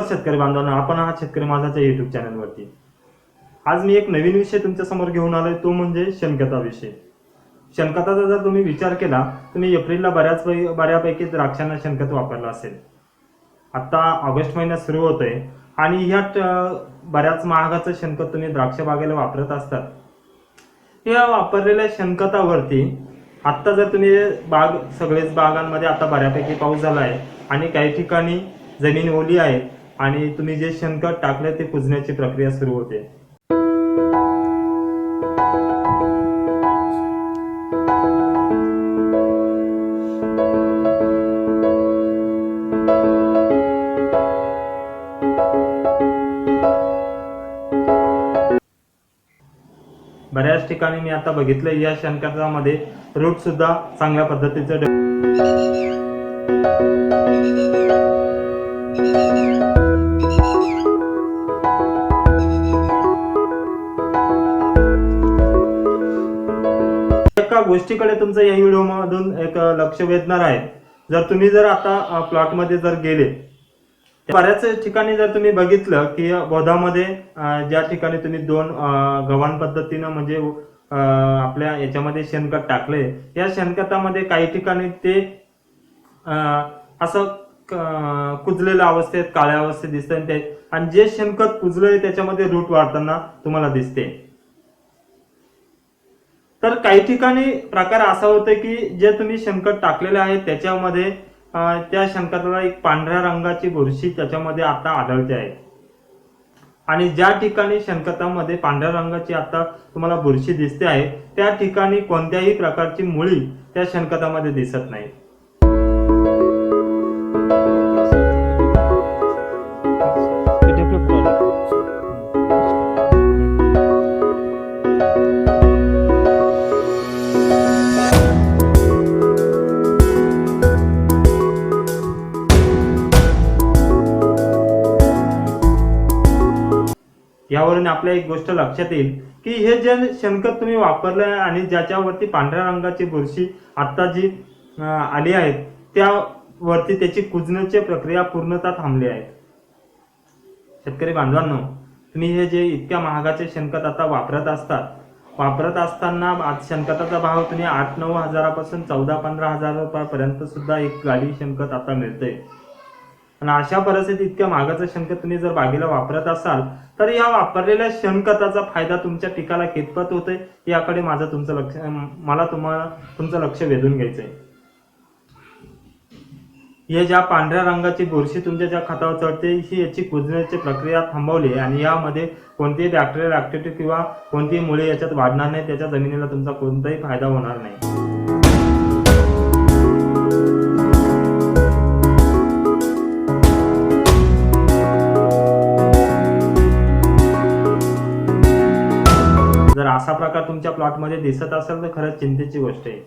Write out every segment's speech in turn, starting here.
बांधवांना आपण हा शेतकरी माझाच्या युट्यूब चॅनलवरती आज मी एक नवीन विषय तुमच्यासमोर घेऊन आलोय तो म्हणजे शेणखता विषय. शेणखताचा जर तुम्ही विचार केला तुम्ही एप्रिलला बऱ्याच बऱ्यापैकी द्राक्षांना शेणखत वापरलं असेल. आता ऑगस्ट महिन्यात सुरू होतोय आणि ह्यात बऱ्याच महागाचं शेणखत तुम्ही द्राक्ष बागेला वापरत असतात. या वापरलेल्या शेणखतावरती आत्ता जर तुम्ही बाग सगळेच बागांमध्ये आता बऱ्यापैकी पाऊस झाला आहे आणि काही ठिकाणी जमीन ओली आहे आणि तुम्ही जे शेणखत टाकले ते कुजण्याची प्रक्रिया सुरू होते. बऱ्याच ठिकाणी मी आता बघितलं या शेणखतामध्ये रूट सुद्धा चांगल्या पद्धतीचं एका गोष्टीकडे तुमचं या व्हिडिओमधून एक लक्ष वेधणार आहे. जर तुम्ही जर आता प्लॉटमध्ये जर गेले बऱ्याच ठिकाणी जर तुम्ही बघितलं की बोधामध्ये ज्या ठिकाणी तुम्ही दोन गव्हाण पद्धतीनं म्हणजे आपल्या याच्यामध्ये शेणखत टाकले या शेणखतामध्ये काही ठिकाणी ते असं कुजलेल्या अवस्थेत काळ्या अवस्थेत दिसतंय ते आणि जे शेणखत कुजलंय त्याच्यामध्ये रूट वाढताना तुम्हाला दिसते. तर काही ठिकाणी प्रकार असा होतो की जे तुम्ही शेणखत टाकलेले आहे त्याच्यामध्ये त्या शेणखताला एक पांढऱ्या रंगाची बुरशी त्याच्यामध्ये आता आढळते आहे. आणि ज्या ठिकाणी शेणखतामध्ये पांढऱ्या रंगाची आता तुम्हाला बुरशी दिसते आहे त्या ठिकाणी कोणत्याही प्रकारची मुळी त्या शेणखतामध्ये दिसत नाही. यावरून आपल्या एक गोष्ट लक्षात येईल की हे जे शेणखत तुम्ही वापरलं आणि ज्याच्यावरती पांढऱ्या रंगाची बुरशी आत्ता जी आली आहे त्यावरती त्याची कुजण्याची प्रक्रिया पूर्णतः थांबली आहे. शेतकरी बांधवांनो तुम्ही हे जे इतक्या महागाचे शेणखत आता वापरत असतात वापरत असताना आज शेणखताचा भाव तुम्ही आठ नऊ हजारापासून चौदा पंधरा हजार रुपयापर्यंत सुद्धा एक गाडी शेणखत आता मिळते आणि अशा परिस्थितीत इतक्या महागाचं शेणखत तुम्ही जर बागेला वापरत असाल तर या वापरलेल्या शेणखताचा फायदा तुमच्या पिकाला कितपत होतोय याकडे माझं तुमचं लक्ष मला तुम्हाला तुमचं लक्ष वेधून घ्यायचंय. हे ज्या पांढऱ्या रंगाची बुरशी तुमच्या ज्या खतावर चढते ही याची कुजण्याची प्रक्रिया थांबवली आणि यामध्ये कोणतीही बॅक्टेरियल ऍक्टिव्हिटी किंवा कोणतीही मुळे याच्यात वाढणार नाही त्याच्या जमिनीला तुमचा कोणताही फायदा होणार नाही. असा प्रकार तुमच्या प्लॉटमध्ये दिसत असेल तर खरंच चिंतेची गोष्ट आहे.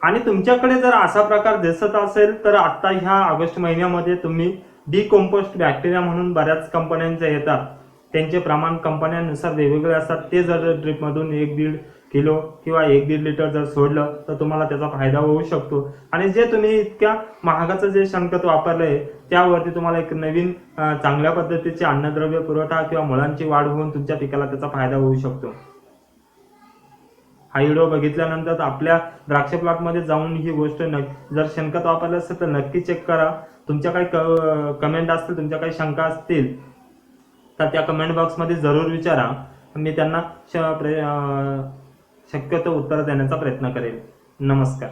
आणि तुमच्याकडे जर असा प्रकार दिसत असेल तर आता ह्या ऑगस्ट महिन्यामध्ये तुम्ही डिकॉम्पोस्ट बॅक्टेरिया म्हणून बऱ्याच कंपन्यांचे येतात. त्यांचे प्रमाण कंपन्यांनुसार वेगवेगळे असतात. ते जर ड्रिपमधून एक दीड किलो किंवा एक दीड लिटर जर सोडलं तर तुम्हाला त्याचा फायदा होऊ शकतो. आणि जे तुम्ही इतक्या महागाचं जे शेणखत वापरलंय त्यावरती तुम्हाला एक नवीन चांगल्या पद्धतीचे अन्नद्रव्य पुरवठा किंवा मुळांची वाढ होऊन तुमच्या पिकाला त्याचा फायदा होऊ शकतो. हा व्हिडिओ बघितल्यानंतर आपल्या द्राक्ष प्लॉटमध्ये जाऊन ही गोष्ट न जर शेणखत वापरलं असेल तर नक्की चेक करा. तुमच्या काही कमेंट असतील तुमच्या काही शंका असतील तर त्या कमेंट बॉक्समध्ये जरूर विचारा. मी त्यांना श- शक्यतो उत्तर देण्याचा प्रयत्न करेल नमस्कार.